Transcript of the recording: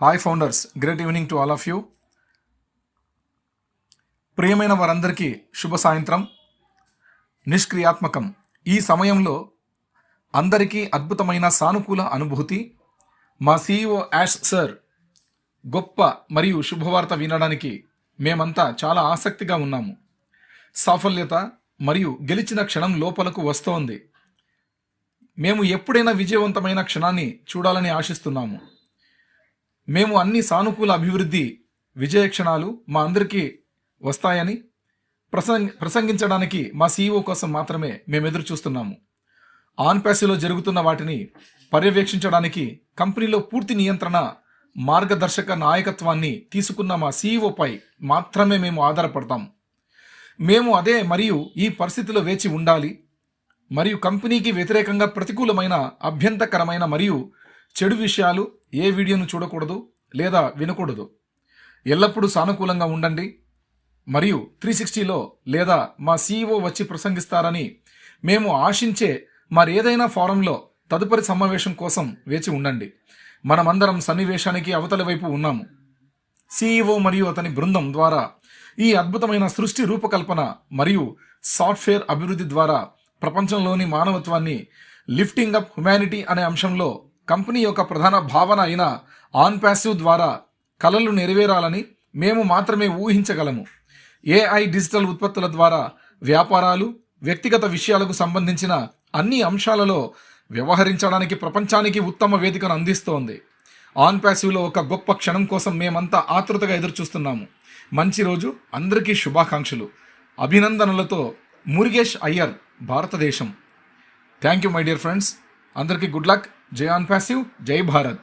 Hi founders great evening to all of you ప్రియమైన వారందరికీ శుభ సాయంత్రం. నిష్క్రియాత్మకం. ఈ సమయంలో అందరికీ అద్భుతమైన సానుకూల అనుభూతి. మా సీఈఓ యాష్ సార్ గొప్ప మరియు శుభవార్త వినడానికి మేమంతా చాలా ఆసక్తిగా ఉన్నాము. సాఫల్యత మరియు గెలిచిన క్షణం లోపలకు వస్తోంది. మేము ఎప్పుడైనా విజయవంతమైన క్షణాన్ని చూడాలని ఆశిస్తున్నాము. మేము అన్ని సానుకూల అభివృద్ధి విజయ క్షణాలు మా అందరికీ వస్తాయని ప్రసంగ ప్రసంగించడానికి మా సీఈఓ కోసం మాత్రమే మేము ఎదురు చూస్తున్నాము. ఆన్ ప్యాసిలో జరుగుతున్న వాటిని పర్యవేక్షించడానికి కంపెనీలో పూర్తి నియంత్రణ మార్గదర్శక నాయకత్వాన్ని తీసుకున్న మా సీఈఓపై మాత్రమే మేము ఆధారపడతాం. మేము అదే మరియు ఈ పరిస్థితిలో వేచి ఉండాలి. మరియు కంపెనీకి వ్యతిరేకంగా ప్రతికూలమైన అభ్యంతకరమైన మరియు చెడు విషయాలు ఏ వీడియోను చూడకూడదు లేదా వినకూడదు. ఎల్లప్పుడూ సానుకూలంగా ఉండండి. మరియు త్రీ సిక్స్టీలో లేదా మా సీఈఓ వచ్చి ప్రసంగిస్తారని మేము ఆశించే మరేదైనా ఫారంలో తదుపరి సమావేశం కోసం వేచి ఉండండి. మనమందరం సన్నివేశానికి అవతలి వైపు ఉన్నాము. సీఈఓ మరియు అతని బృందం ద్వారా ఈ అద్భుతమైన సృష్టి రూపకల్పన మరియు సాఫ్ట్వేర్ అభివృద్ధి ద్వారా ప్రపంచంలోని మానవత్వాన్ని లిఫ్టింగ్ అప్ హ్యుమానిటీ అనే అంశంలో కంపెనీ యొక్క ప్రధాన భావన అయిన ఆన్ ప్యాసివ్ ద్వారా కలలు నెరవేరాలని మేము మాత్రమే ఊహించగలము. ఏఐ డిజిటల్ ఉత్పత్తుల ద్వారా వ్యాపారాలు వ్యక్తిగత విషయాలకు సంబంధించిన అన్ని అంశాలలో వ్యవహరించడానికి ప్రపంచానికి ఉత్తమ వేదికను అందిస్తోంది. ఆన్ ప్యాసివ్లో ఒక గొప్ప క్షణం కోసం మేమంతా ఆతృతగా ఎదురుచూస్తున్నాము. మంచి రోజు అందరికీ శుభాకాంక్షలు. అభినందనలతో మురుగేష్ అయ్యర్ భారతదేశం. Thank you my dear friends అందరికీ గుడ్ లక్ జై ఆన్ ప్యాసివ్ జై భారత్